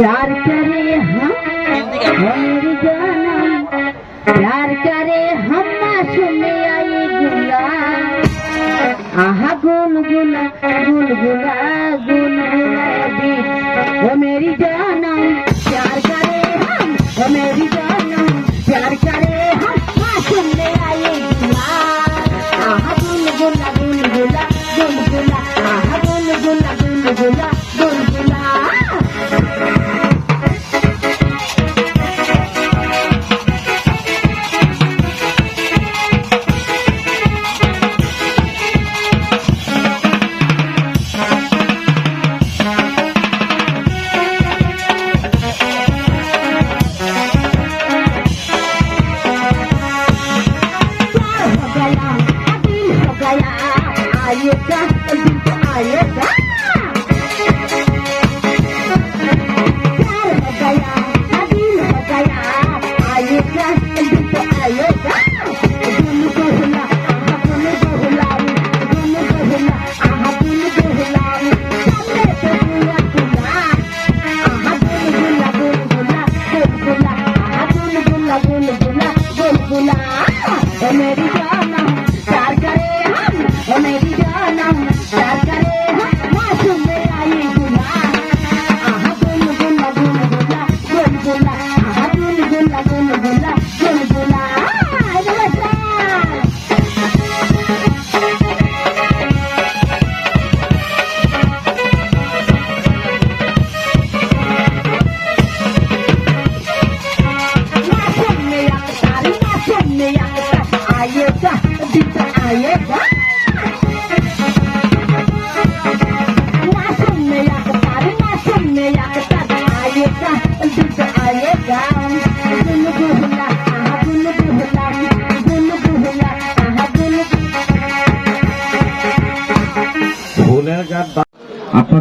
प्यार करे हम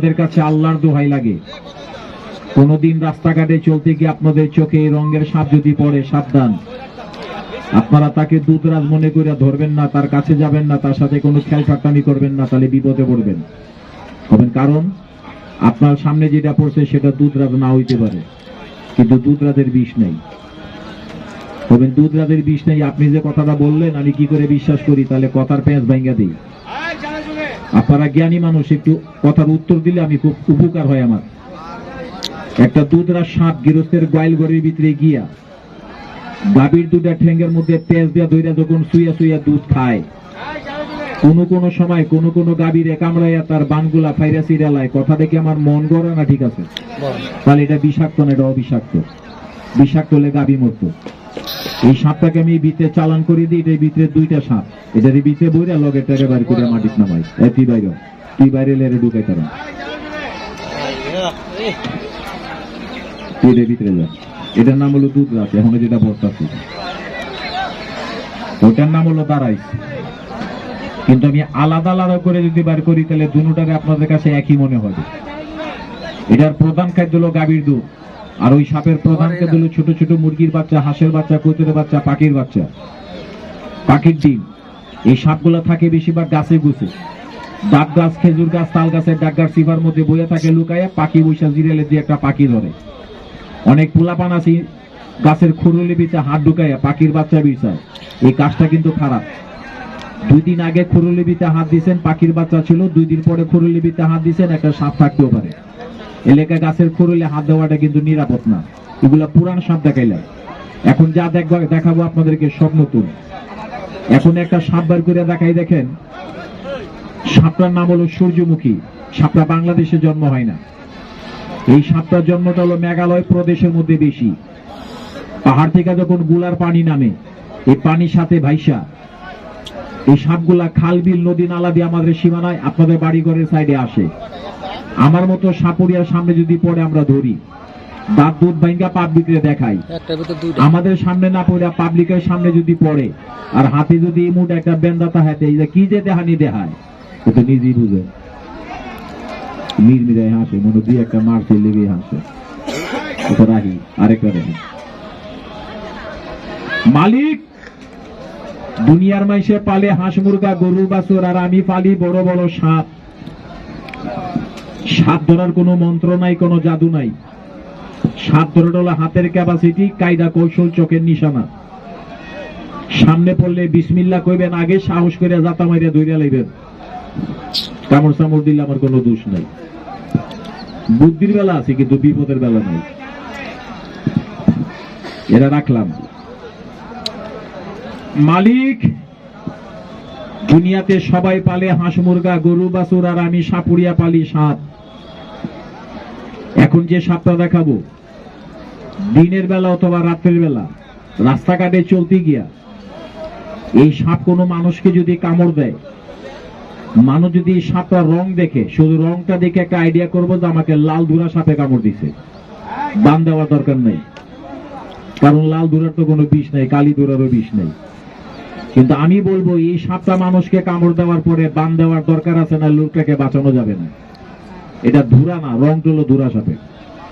আপনাদের কাছে আল্লাহর দোহাই লাগে। কোনোদিন রাস্তাঘাটে চলতে গিয়ে আপনাদের চোখে এই রঙের সাপ যদি পড়ে, সাবধান। আপনারা তাকে দুধরাজ মনে করে ধরবেন না, তার কাছে যাবেন না, তার সাথে কোনো খেল ঠাট্টামি করবেন না, তাহলে বিপদে পড়বেন। হবেন কারণ, আপনার সামনে যেটা পড়ছে সেটা দুধরাজ না হইতে পারে। কিন্তু দুধরাজের বিষ নেই। হবেন দুধরাজের বিষ নেই। আপনি যে কথাটা বললেন, আমি কি করে বিশ্বাস করি? তাহলে কথার পেঁয়াজ ভাঙ্গা দিই। আপনারা জ্ঞানী মানুষ একটু কথার উত্তর দিলে আমি খুব উপকার হয় আমার। একটা দুধরা সাপ গৃহস্থের গোয়াল ঘরের ভিতরে গিয়া গাভীর দুধের ঠেঙ্গের মধ্যে তেজ দিয়া ধইরা যখন শুইয়া সুইয়া দুধ খায় কোন কোন সময় কোন কোন গাভীর কামড়াইয়া তার বানগুলা ফাইরা সিরালায় কথা দেখে আমার মন গড়ে না ঠিক আছে। তাহলে এটা বিষাক্ত না এটা অবিষাক্ত? বিষাক্ত হলে গাভী মরতো। এই সাপটাকে আমি ভিতরে চালান করে দিই এটার ভিতরে দুইটা সাপ। এটার ভিতরে বইরা লগের টাকে বার করে মাটির নামাই এ তুই বাইরে। তুই বাইরে লেরে ঢুকাই তারা। তুই ভিতরে যা। এটার নাম হলো দুধ রাস এখন যেটা বর্তাছে ওটার নাম হলো দাঁড়াইস কিন্তু আমি আলাদা আলাদা করে যদি বার করি, তাহলে দুটাকে আপনাদের কাছে একই মনে হবে। এটার প্রধান খাদ্য হলো গাভীর দুধ। আর ওই সাপের প্রধান খাদ্য হলো ছোট ছোট মুরগির বাচ্চা হাঁসের বাচ্চা কচুরের বাচ্চা পাখির বাচ্চা পাখির ডিম। এই সাপগুলো থাকে বেশিরভাগ গাছে গুছে। ডাব গাছ খেজুর গাছ তাল গাছের ডাক গাছ সিফার মধ্যে বইয়া থাকে লুকায়া পাখি বৈশা জিরেলে দিয়ে একটা পাখি ধরে। অনেক পোলাপান আছে গাছের খুরুলি বিচে হাত ঢুকাইয়া পাখির বাচ্চা বিছায়। এই কাজটা কিন্তু খারাপ। দুই দিন আগে খুরুলিবিতে হাত দিয়েছেন পাখির বাচ্চা ছিল দুই দিন পরে খুরুলিবিতে হাত দিয়েছেন একটা সাপ থাকতেও পারে। এলাকায় গাছের খুরুলে হাত দেওয়াটা কিন্তু নিরাপদ না। এগুলা পুরান সাপ দেখাইলাম এখন যা দেখব দেখাবো আপনাদেরকে সব নতুন। এখন একটা সাপ বার করে দেখাই দেখেন। সাপটার নাম হলো সূর্যমুখী। সাপটা বাংলাদেশে জন্ম হয় না। এই সাপটার জন্মটা হলো মেঘালয় প্রদেশের মধ্যে বেশি। পাহাড় থেকে যখনগুলার পানি নামে, এই পানির সাথে ভাইসা, এই সাপগুলা খাল, বিল, নদী, নালা দিয়ে আমাদের সীমানায় আপনাদের বাড়ি ঘরের সাইডে আসে। আমার মতো সাপুরিয়ার সামনে যদি পড়ে আমরা ধরি দাঁত দুধ বাইঙ্গা পাবলিকে দেখাই। আমাদের সামনে না পড়ে পাবলিকের সামনে যদি পড়ে আর হাতে যদি মুঠ একটা বেন্দাতা হাতে কি যে দেহানি দেহায় ও তো নিজেই বুঝে। মিরমিরাই হাসে মনে দুই একটা মারছে লেগে হাসে। ওটা রাহি আরেকটা রাহি। মালিক দুনিয়ার মাইসে পালে হাঁস মুরগা গরু বাছুর আর আমি পালি বড় বড় সাপ। সাপ ধরার কোনো মন্ত্র নাই, কোনো জাদু নাই। সাত ধরে হলো হাতের ক্যাপাসিটি কায়দা, কৌশল, চোখের নিশানা। সামনে পড়লে বিসমিল্লা কইবেন, আগে সাহস করে জাতা মারিয়া ধইরা লইবেন। কামড় সামড় দিলে আমার কোনো দোষ নাই। বুদ্ধির বেলা আছে, কিন্তু বিপদের বেলা নাই। এরা রাখলাম। মালিক, দুনিয়াতে সবাই পালে হাঁস মুরগা, গরু, বাছুর, আর আমি সাপুরিয়া পালি সাপ এখন যে সাপটা দেখাবো, দিনের বেলা অথবা রাত্রের বেলা, রাস্তাঘাটে চলতে গিয়া, এই সাপ কোনো মানুষকে যদি কামড় দেয়, মানুষ যদি এই সাপটার রং দেখে, শুধু রংটা দেখে একটা আইডিয়া করব যে আমাকে লাল ধুরা সাপে কামড় দিছে। বান দেওয়ার দরকার নেই। কারণ লাল ধুরার তো কোনো বিষ নেই, কালী ধুরারও বিষ নেই। কিন্তু আমি বলব, এই সাপটা মানুষকে কামড় দেওয়ার পরে বান দেওয়ার দরকার আছে না, লোকটাকে বাঁচানো যাবে না। এটা ধুরা না, রং হলো ধুরা সাপে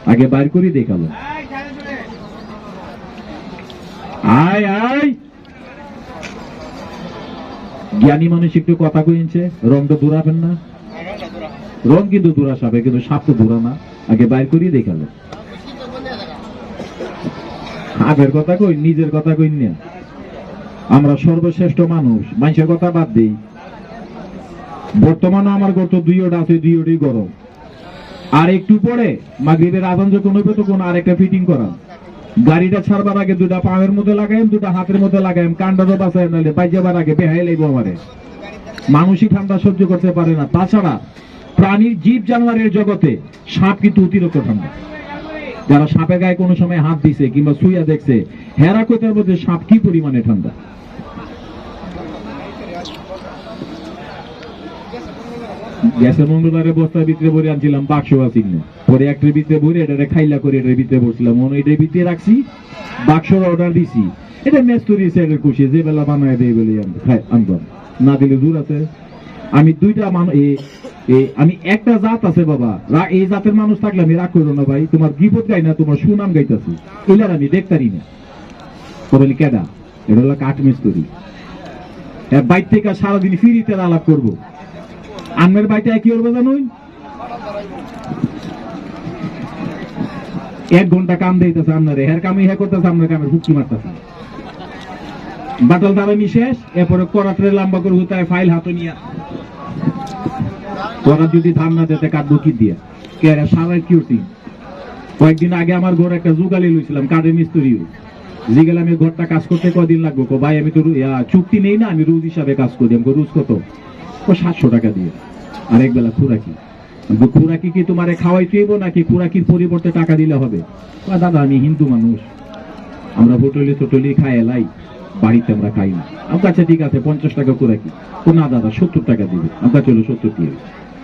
আগে বাইর করি, দেখাল। আয় আয়! জ্ঞানী মানুষ একটু কথা কইছে, রং তো দূরাবেন না। রং কিন্তু দূরা সাপে, কিন্তু সাপ তো দূরা না। আগে বাইর করিয়ে দেখাল। সাপের কথা কই, নিজের কথা কই না। আমরা সর্বশ্রেষ্ঠ মানুষ, মানুষের কথা বাদ দিই। বর্তমানে আমার গত দুই ওটা আছে, দুই ওটাই গরম। আর একটু পরে মাগরিবের আদান যখন হইবে তখন আরেকটা ফিটিং করা গাড়িটা ছাড়বার আগে দুটা পায়ের মধ্যে লাগাইম, দুটা হাতের মধ্যে লাগাইম কান্ডারও বাসায় নাইলে বাইজাবার আগে বেহাই লাইব আমারে। মানুষই ঠান্ডা সহ্য করতে পারে না। তাছাড়া প্রাণীর জীব জানোয়ারের জগতে সাপ কিন্তু অতিরিক্ত ঠান্ডা। যারা সাপে গায়ে কোনো সময় হাত দিছে কিংবা সুইয়া দেখছে, হেরা কোথার মধ্যে সাপ কি পরিমাণে ঠান্ডা? গ্যাসের মঙ্গলবারে বস্তার ভিতরে ভরে আনছিলাম বাক্স আসিল না পরে একটার ভিতরে ভরে এটা খাইলা করে এটার ভিতরে বসলাম। মনে হয় এটার ভিতরে রাখছি, বাক্সর অর্ডার দিছি। এটা মেস্তরি সাইডের খুশি, যে বেলা বানায় দেয় বলে আনব। না দিলে দূর আছে। আমি দুইটা মানুষ আমি একটা জাত আছে বাবা। এই জাতের মানুষ থাকলে আমি রাগ করব না ভাই। তোমার বিপদ গাই না, তোমার সুনাম গাইতেছি। এলার আমি দেখতারি না। বলি, কেডা? এটা হলো কাঠ মিস্তুরি বাইর থেকে সারাদিন ফিরিতে আলাপ করব। আমের বাড়িতে কি করব জানুই এক ঘণ্টা কাম দিতেছে আপনারে, হের কামে হ্যাঁ করতেছে, আপনার কামের হুকি মারতেছে। বাটল দাবানি শেষ, এরপরে করাত্রে লম্বা করে হুতায় ফাইল হাতে নিয়ে করা যদি ধান না দিতে, কাটবো কি দিয়ে? কে সারাই কিউটি। কয়েকদিন আগে আমার ঘর একটা জুগালি লইছিলাম কাঠের মিস্ত্রিও জিগেলে, আমি ঘরটা কাজ করতে কদিন লাগবো ভাই, আমি তো চুক্তি নেই না, আমি রোজ হিসাবে কাজ করি, আমি রোজ কত? সাতশো টাকা দিয়ে। আর এক বেলা খুরাকি। খুরাকি কি তোমারে খাওয়াই তুইব নাকি খুরাকির পরিবর্তে টাকা দিলে হবে? দাদা, আমি হিন্দু মানুষ। আমরা হোটেলে টোটলি খাই, এলাই। বাড়িতে আমরা খাই না। আমার কাছে ঠিক আছে, পঞ্চাশ টাকা খুরাকি। তো না, দাদা, সত্তর টাকা দিবে। আমার কাছে হলো সত্তর দিয়ে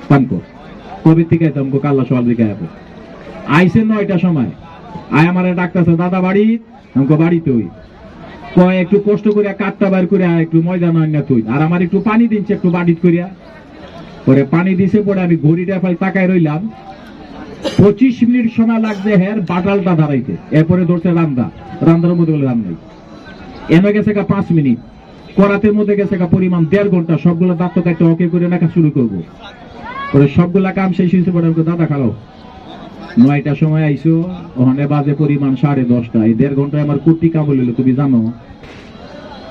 পান কর। কবে থেকে আইতাম গো কাল্লা সকাল দিকে আইবো আইসে নয়টা সময়। আয় আমার ডাক্তার দাদা, বাড়ি? আমাকে বাড়িতে ওই। কয়, একটু কষ্ট করে কাঠটা বার করে একটু ময়দা নয় না তুই আর আমার একটু পানি দিচ্ছে একটু বাড়িত করিয়া। পরে পানি দিছে, পরে আমি ঘড়িটা ফাই তাকায় রইলাম। পঁচিশ মিনিট সময় লাগছে হ্যাঁ বাটালটা দাঁড়াইতে এরপরে ধরছে রান্দা। রান্দার মধ্যে বলে রান্নাই এনে গেছে গা পাঁচ মিনিট। করাতের মধ্যে গেছে গা পরিমাণ দেড় ঘণ্টা। সবগুলো দাঁত কাটতে ওকে করে রাখা শুরু করব। পরে সবগুলা কাম শেষ হয়েছে, পরে দাদা খাও নয়টার সময় আইসো, ওখানে বাজে পরিমাণ সাড়ে দশটা। এই দেড় ঘন্টায় আমার কুর্তি কামড় হইল, তুমি জানো?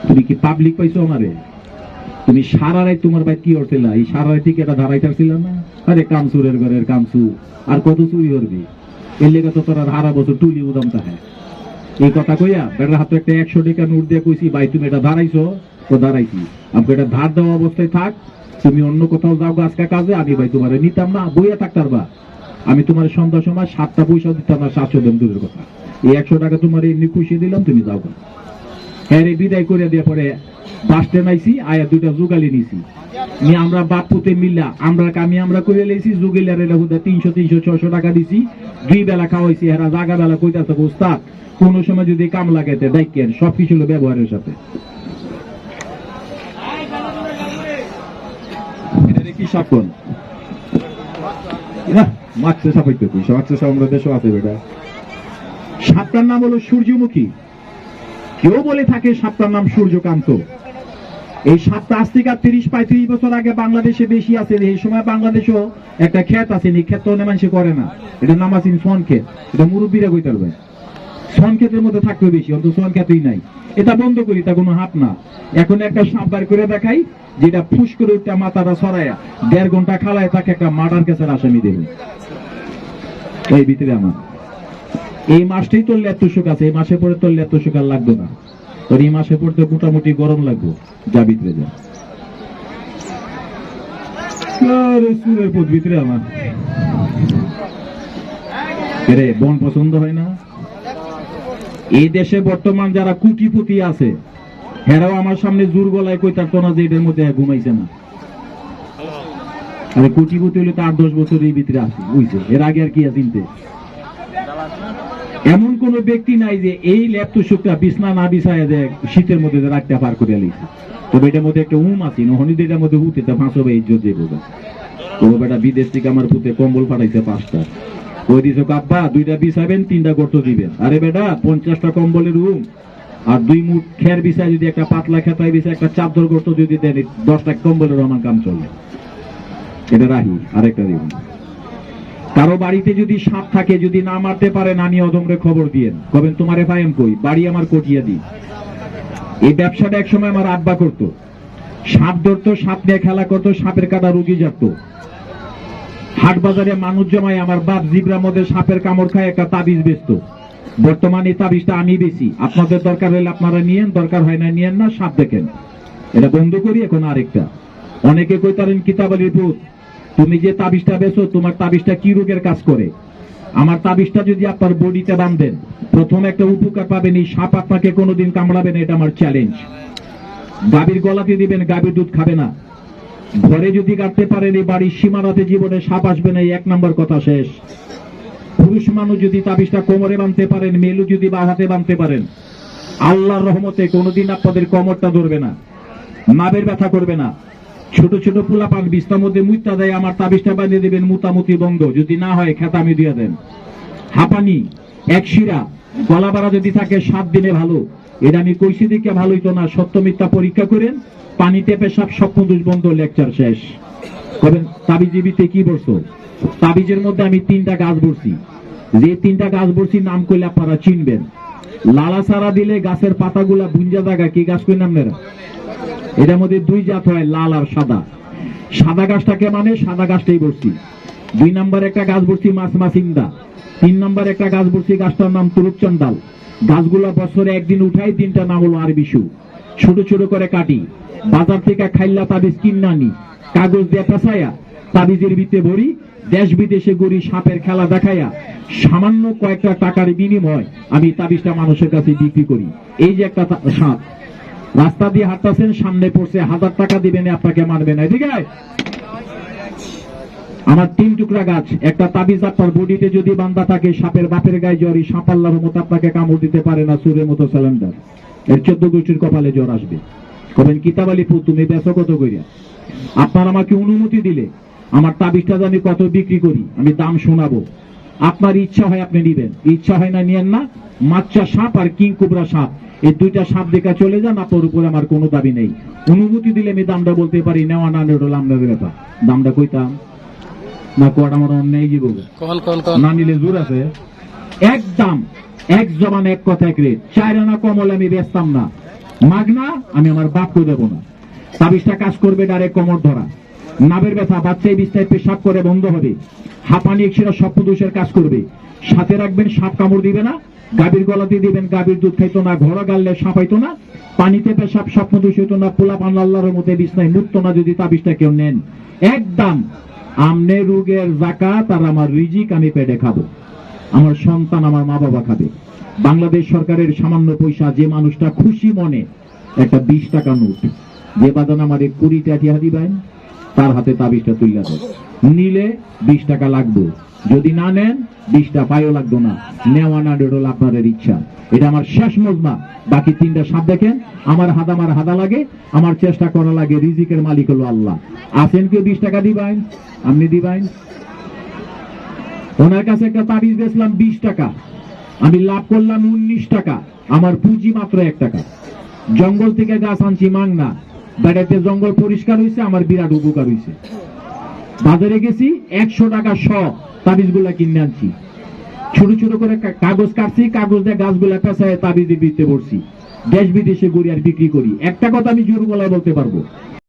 তুমি কি পাবলিক পাইছো আমারে? তুমি সারা রাত তোমার ভাই কি করছিল? এই সারা রাত থেকে এটা ধারাইতেছিল না? আরে, কামসুরের ঘরের কামসু আর কত চুরি করবি? এর লেগে তো তোরা হারা বছর টুলি উদাম তাহে। এই কথা কইয়া বেটার হাতে একটা একশো টাকা নোট দিয়ে কইছি, ভাই, তুমি এটা ধারাইছো? তো ধারাইছি। আমাকে এটা ধার দেওয়া অবস্থায় থাক। তুমি অন্য কোথাও যাও আজকে কাজে, আমি ভাই তোমার নিতাম না, বইয়া থাকতার বা। আমি তোমার সন্ধ্যার সময় সাতটা পয়সা দিতাম না সাতশো দেন দূরের কথা। এই একশো টাকা তোমার এমনি খুশি দিলাম, তুমি যাও। হ্যাঁ রে, বিদায় করে দিয়ে পরে বাস স্ট্যান্ড আইছি, আয়া দুইটা জুগালি নিছি। নিয়ে আমরা বাপ পুতে মিল্লা আমরা কামি আমরা করে লেছি জুগিলার এটা হুদা তিনশো তিনশো ছশো টাকা দিছি। দুই বেলা খাওয়াইছি, এরা জাগা বেলা কইতাছে উস্তাদ কোনো সময় যদি কাম লাগাইতে ডাইকেন সব কিছু হলো ব্যবহারের সাথে। কি সাপন না আমরা দেশও আছে বেটা। সাপটার নাম হলো সূর্যমুখী। কেউ বলে থাকে সাপটার নাম সূর্যকান্ত। এই সাতটা আজ থেকে তিরিশ পঁয়ত্রিশ বছর আগে বাংলাদেশে বেশি আছে। এই সময় বাংলাদেশেও একটা ক্ষেত আছে। তো মানুষ করে না। এটা নাম আছে ফোন ক্ষেত। এটা মুরব্বীরা কইতে পারবে সন ক্ষেতের মধ্যে থাকবে বেশি অন্ত সন ক্ষেতই নাই। এটা বন্ধ করি তা কোনো হাত না। এখন একটা সাপ বার করে দেখাই, যেটা ফুস করে উঠটা মাথাটা সরাইয়া দেড় ঘণ্টা খালায় তাকে একটা মার্ডার কেসের আসামি দেবে। এই ভিতরে আমার। এই মাসটাই তোর এত সুখ আছে, এই মাসে পরে তোর এত সুখ আর লাগবে না। তোর এই মাসে পড়তে মোটামুটি গরম লাগবে, যা ভিতরে যা। ভিতরে আমার। বন পছন্দ হয় না? এই দেশে বর্তমান যারা কুটিপতি আছে, হেরাও আমার সামনে জোর গলায় কই তার না যে এটার মধ্যে ঘুমাইছে না। আরে কুটিপতি হলে তো আট দশ বছর এই ভিতরে আছে, বুঝছে? এর আগে আর কি চিনতে এমন কোন ব্যক্তি নাই যে এই ল্যাপটপ সুখটা বিছনা না বিছায় যে শীতের মধ্যে যে রাতটা পার করে লিখছে তবে এটার মধ্যে একটা উম আছে নহনি এটার মধ্যে উঠে তা ভাই ইজ্জত দিয়ে বোঝা ও বেটা বিদেশ থেকে আমার পুতে কম্বল পাঠাইছে পাঁচটা। ওই দিছে দুইটা বিছাবেন তিনটা গর্ত দিবেন। আরে বেটা, পঞ্চাশটা রুম আর দুই মুঠ খের বিছায় যদি একটা পাতলা বিছায় একটা গর্ত যদি দেন দশটা কম্বলের আমার কাম এটা রাহি, আরেকটা কারও বাড়িতে যদি সাপ থাকে, যদি না মারতে পারেন আমি অদমরে খবর দিয়েন। কবেন, তোমারে পাইম কই? বাড়ি আমার কটিয়া দি। এই ব্যবসাটা একসময় আমার আব্বা করতো। সাপ ধরতো, সাপ নিয়ে খেলা করতো, সাপের কাটা রুগী যেত হাট বাজারে মানুষ জমায় আমার বাপ জিব্রার মধ্যে সাপের কামড় খায়, একটা তাবিজ বেচত। বর্তমানে তাবিজটা আমি বেশি আপনাদের দরকার হলে আপনারা নিয়েন, দরকার হয় না নিয়েন না, সাপ দেখেন। এটা বন্ধ করি, এখন আরেকটা। অনেকে কইতারেন কিতাবালির ভূত তুমি যে তাবিজটা বেছো তোমার তাবিজটা কি রোগের কাজ করে? আমার তাবিজটা যদি আপনার বডিতে বাঁধেন, প্রথম একটা উপকার পাবেন, এই সাপ আপনাকে কোনোদিন কামড়াবে না, এটা আমার চ্যালেঞ্জ গাভীর গলাতে দিবেন, গাভীর দুধ খাবে না। ঘরে যদি কাটতে পারেন এই বাড়ির সীমানাতে জীবনে সাপ আসবে না এক নম্বর কথা শেষ। পুরুষ মানুষ যদি তাবিজটা কোমরে বাঁধতে পারেন মেলু যদি বা হাতে বাঁধতে পারেন, আল্লাহর রহমতে কোনোদিন আপনাদের কোমরটা ধরবে না নাবের ব্যথা করবে না। ছোট ছোট পোলাপান বিস্তার মধ্যে মুইতা দেয়, আমার তাবিজটা বানিয়ে দেবেন মুতামুতি বন্ধ যদি না হয়, খেতামি দিয়ে দেন। হাঁপানি, এক শিরা গলা যদি থাকে, সাত দিনে ভালো। এটা আমি কইছি দিকে ভালোই তো না, সত্য মিথ্যা পরীক্ষা করেন পানিতে পেশাব স্বপ্ন দুষবন্ধ লেকচার শেষ। কবেন তাবিজিবিতে কি বলছো? তাবিজের মধ্যে আমি তিনটা গাছ বলছি যে তিনটা গাছ বলছি নাম করলে আপনারা চিনবেন। লালা সারা দিলে গাছের পাতাগুলা বুঞ্জা জায়গা কি গাছ কই নাম নেরা এটার মধ্যে দুই জাত হয়, লাল আর সাদা। সাদা গাছটাকে মানে সাদা গাছটাই বলছি দুই নম্বর একটা গাছ বলছি মাছ মাসিন্দা তিন নম্বর একটা গাছ বলছি গাছটার নাম তুরুপচন্দাল গাছগুলা বছরে একদিন উঠাই দিনটা নাম হলো আর বিশু ছোট ছোট করে কাটি। বাজার থেকে খাইল্লা তাবিজ কিনা আনি কাগজ দিয়ে পেঁচাইয়া তাবিজের ভিতরে ভরি দেশ বিদেশে গড়ি সাপের খেলা দেখাইয়া সামান্য কয়েকটা টাকার বিনিময় আমি তাবিজটা মানুষের কাছে বিক্রি করি। এই যে একটা সাপ। রাস্তা দিয়ে হাঁটতেছেন, সামনে পড়ছে, হাজার টাকা দিবেন আপনাকে মারবে না। ঠিক আমার তিন টুকরা গাছ, একটা তাবিজ আপনার বডিতে যদি বান্দা থাকে, সাপের বাপের গায়ে জ্বর, এই সাপ আল্লাহর মতো আপনাকে কামড় দিতে পারে না, সুরের মতো সিলিন্ডার এর চোদ্দ গোষ্ঠীর কপালে জ্বর আসবে। কবেন কিতাব আলী পু তুমি বেচো কত করিয়া আপনার আমাকে অনুমতি দিলে আমার তাবিজটা আমি কত বিক্রি করি আমি দাম শোনাবো। আপনার ইচ্ছা হয় আপনি নিবেন। ইচ্ছা হয় না নিয়েন না। মাচ্চা সাপ আর কিং কুবরা সাপ। এই দুইটা সাপ দেখা চলে যান আপনার উপরে আমার কোনো দাবি নেই। অনুমতি দিলে আমি দামটা বলতে পারি নেওয়া না নেওয়া আপনাদের ব্যাপার। দামটা কইতাম। না কোয়াটা আমার অন্যায় জীবন। না নিলে জোর আছে। একদম এক জমান এক কথা এক রেট। কমল আমি বেচতাম না। মাগনা, আমি আমার বাপকে দেব না। তাবিজটা কাজ করবে ডাইরেক্ট কমর ধরা। নাবের ব্যথা, বাচ্চায় বিস্তায় পেশাব করে বন্ধ হবে। হাঁপানি একশিরা স্বপ্নদোষের কাজ করবে। সাথে রাখবেন সাপ কামড় দিবে না। গাভীর গলাতে দিবেন, গাভীর দুধ খাইতো না ঘর গাললে সাপ হইতো না। পানিতে পেশাব স্বপ্নদোষ হইতো না। পোলা পান আল্লাহর মধ্যে বিছনায় মুক্ত না যদি তাবিজটা কেউ নেন। একদম। আমনে রোগের জাকাত আর আমার রিজিক আমি পেটে খাব। আমার সন্তান আমার মা বাবা খাবে। বাংলাদেশ সরকারের সামান্য পয়সা, যে মানুষটা খুশি মনে একটা বিশ টাকা নোট, যে বাদান আমার কুড়ি টাকা দিবেন, তার হাতে তাবিজটা তুলে দেয় নিলে বিশ টাকা লাগবে। যদি না নেন, বিশটা পাইও লাগতো না। নেওয়া না ডেডল আপনাদের ইচ্ছা। এটা আমার শেষ মজমা। বাকি তিনটা সাপ দেখেন, আমার হাত আমার হাদা লাগে, আমার চেষ্টা করা লাগে, রিজিকের মালিক হলো আল্লাহ। আছেন কেউ বিশ টাকা দিবেন? আপনি দিবেন? ওনার কাছে একটা তাবিজ বেচলাম বিশ টাকা। আমি লাভ করলাম উনিশ টাকা, আমার পুঁজি মাত্র এক টাকা। জঙ্গল থেকে গাছ আনছি মাংনা বেড়াতে জঙ্গল পরিষ্কার হয়েছে আমার বিরাট উপকার হয়েছে বাজারে গেছি, একশো টাকা শ তাবিজগুলা কিনে আনছি। ছোট ছোট করে কাগজ কাটছি, কাগজ দিয়ে গাছগুলা পেঁচায় তাবিজ দিয়ে পড়ছি দেশ বিদেশে ঘুরি আর বিক্রি করি। একটা কথা আমি জোর গলায় বলতে পারব।